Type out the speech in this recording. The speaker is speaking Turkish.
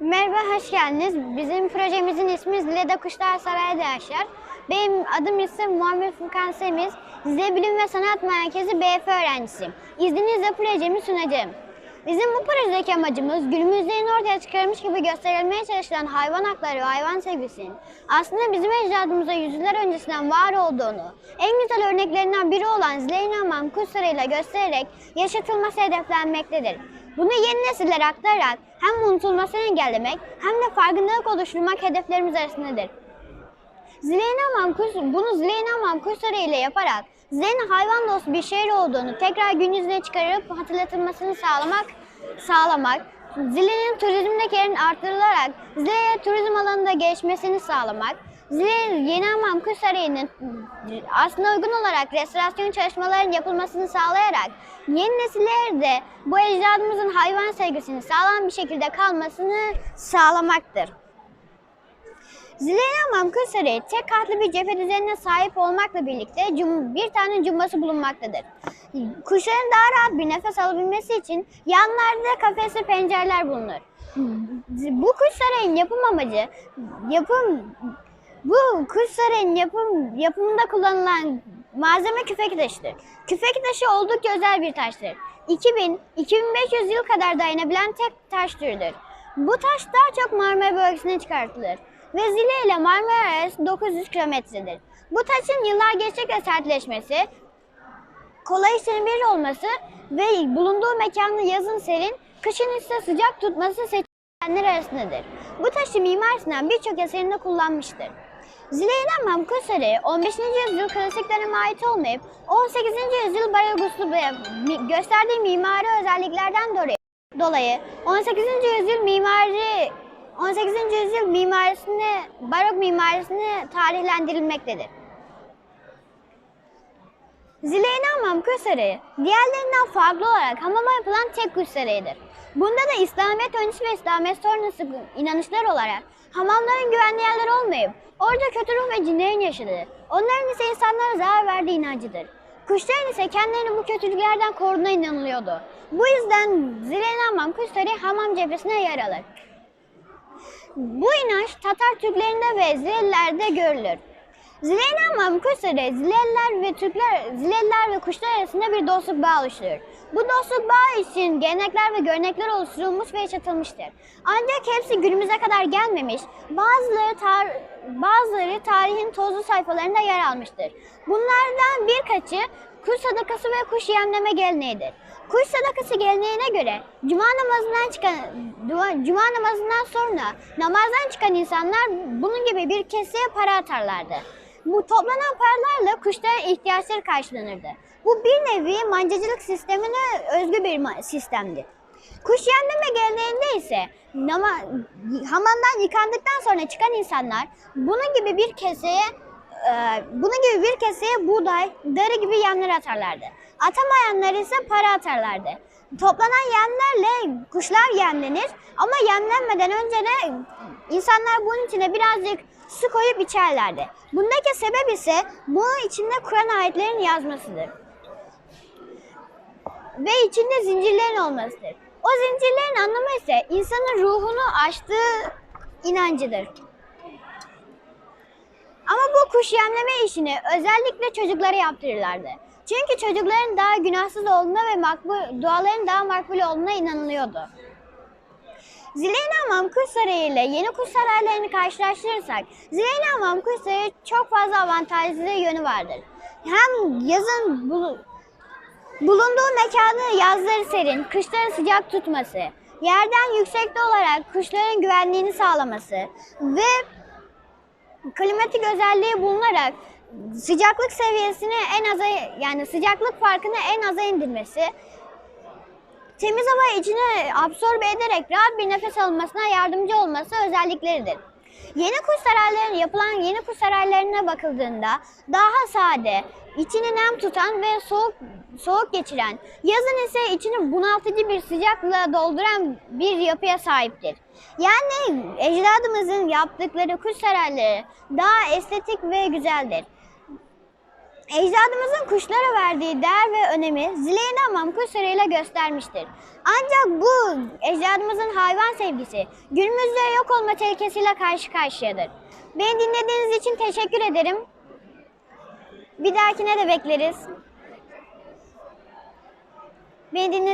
Merhaba, hoş geldiniz. Bizim projemizin ismi Leda Kuşlar Sarayı'da yaşar. Benim adım ise Muhammed Furkan Semiz. Size Bilim ve Sanat Merkezi BF öğrencisiyim. İzninizle projemi sunacağım. Bizim bu projedeki amacımız günümüzde ortaya çıkarılmış gibi gösterilmeye çalışılan hayvan hakları ve hayvan sevgisinin aslında bizim ecdadımıza yüzyıllar öncesinden var olduğunu, en güzel örneklerinden biri olan Zileynaman kuşlarıyla göstererek yaşatılması hedeflenmektedir. Bunu yeni nesillere aktararak hem unutulmasını engellemek hem de farkındalık oluşturmak hedeflerimiz arasındadır. Zileynaman kuş, bunu Zileynaman kuşları ile yaparak Zile'nin hayvan dostu bir şehir olduğunu tekrar gün yüzüne çıkarıp hatırlatılmasını sağlamak, sağlamak, Zile'nin turizmdeki yerini artırılarak Zile turizm alanında gelişmesini sağlamak, Zile Yeni Hamam Kuş Sarayı'nın aslına uygun olarak restorasyon çalışmalarının yapılmasını sağlayarak yeni nesillere de bu ecdadımızın hayvan sevgisini sağlam bir şekilde kalmasını sağlamaktır. Zileyna Kırsarı tek katlı bir cephe düzenine sahip olmakla birlikte bir tane cumbası bulunmaktadır. Kuşların daha rahat bir nefes alabilmesi için yanlarda kafesli pencereler bulunur. Bu kuş sarayın yapım amacı, yapım bu kuş sarayın yapım yapımında kullanılan malzeme küfek taşıdır. Küfek taşı oldukça özel bir taştır. 2000-2500 yıl kadar dayanabilen tek taş türüdür. Bu taş daha çok Marmara bölgesinden çıkartılır ve Zile ile Marmara arası 900 kilometredir. Bu taşın yıllar geçtikçe sertleşmesi, kolay işlenebilir olması ve bulunduğu mekanı yazın serin, kışın ise sıcak tutması seçenekler arasındadır. Bu taşı Mimar Sinan birçok eserinde kullanmıştır. Zileyna Mamkusarı 15. yüzyıl klasik döneme ait olmayıp 18. yüzyıl mi- gösterdiği mimari özelliklerden dolayı dolayı 18. yüzyıl mimari 18. yüzyıl mimarisini barok mimarisini tarihlendirilmektedir. Zileyna Hamam Sarayı diğerlerinden farklı olarak hamama yapılan tek kuş sarayıdır. Bunda da İslamiyet öncesi ve İslamiyet sonrası inanışlar olarak hamamların güvenli yerler olmayıp orada kötü ruh ve cinlerin yaşadığı, onların ise insanlara zarar verdiği inancıdır. Kuşların ise kendilerini bu kötülüklerden koruduğuna inanılıyordu. Bu yüzden Zileyna Hamam Sarayı hamam cephesine yer alır. Bu inanç Tatar Türklerinde ve Zilelilerde görülür. Zileyna Hamam Kuşları Zileliler ve Türkler, Zileliler ve kuşlar arasında bir dostluk bağı oluşturur. Bu dostluk bağı için gelenekler ve görenekler oluşturulmuş ve yaşatılmıştır. Ancak hepsi günümüze kadar gelmemiş, bazıları, tar- bazıları tarihin tozlu sayfalarında yer almıştır. Bunlardan birkaçı kuş sadakası ve kuş yemleme geleneğidir. Kuş sadakası geleneğine göre cuma namazından çıkan cuma namazından sonra namazdan çıkan insanlar bunun gibi bir keseye para atarlardı. Bu toplanan paralarla kuşların ihtiyaçları karşılanırdı. Bu bir nevi mancacılık sistemine özgü bir sistemdi. Kuş yemleme geleneğinde ise nama, hamamdan yıkandıktan sonra çıkan insanlar bunun gibi bir keseye ee, bunun gibi bir keseye buğday, darı gibi yemler atarlardı. Atamayanlar ise para atarlardı. Toplanan yemlerle kuşlar yemlenir ama yemlenmeden önce de insanlar bunun içine birazcık su koyup içerlerdi. Bundaki sebep ise bunun içinde Kur'an ayetlerinin yazmasıdır. Ve içinde zincirlerin olmasıdır. O zincirlerin anlamı ise insanın ruhunu aştığı inancıdır. Ama bu kuş yemleme işini özellikle çocuklara yaptırırlardı. Çünkü çocukların daha günahsız olduğuna ve makbul, duaların daha makbul olduğuna inanılıyordu. Zileyna Hamam Kuş Sarayı ile yeni kuş saraylarını karşılaştırırsak, Zileyna Hamam Kuş Sarayı çok fazla avantajlı yönü vardır. Hem yazın bulu- bulunduğu mekanı yazları serin, kışları sıcak tutması, yerden yüksekte olarak kuşların güvenliğini sağlaması ve klimatik özelliği bulunarak sıcaklık seviyesini en aza yani sıcaklık farkını en aza indirmesi, temiz hava içine absorbe ederek rahat bir nefes alınmasına yardımcı olması özellikleridir. Yeni kuş saraylarına yapılan yeni kuş saraylarına bakıldığında daha sade, içini nem tutan ve soğuk soğuk geçiren, yazın ise içini bunaltıcı bir sıcakla dolduran bir yapıya sahiptir. Yani ecdadımızın yaptıkları kuş sarayları daha estetik ve güzeldir. Ecdadımızın kuşlara verdiği değer ve önemi Zileyna Hamam kuşlarıyla göstermiştir. Ancak bu ecdadımızın hayvan sevgisi günümüzde yok olma tehlikesiyle karşı karşıyadır. Beni dinlediğiniz için teşekkür ederim. Bir dahakine de bekleriz. Beni dinlediğiniz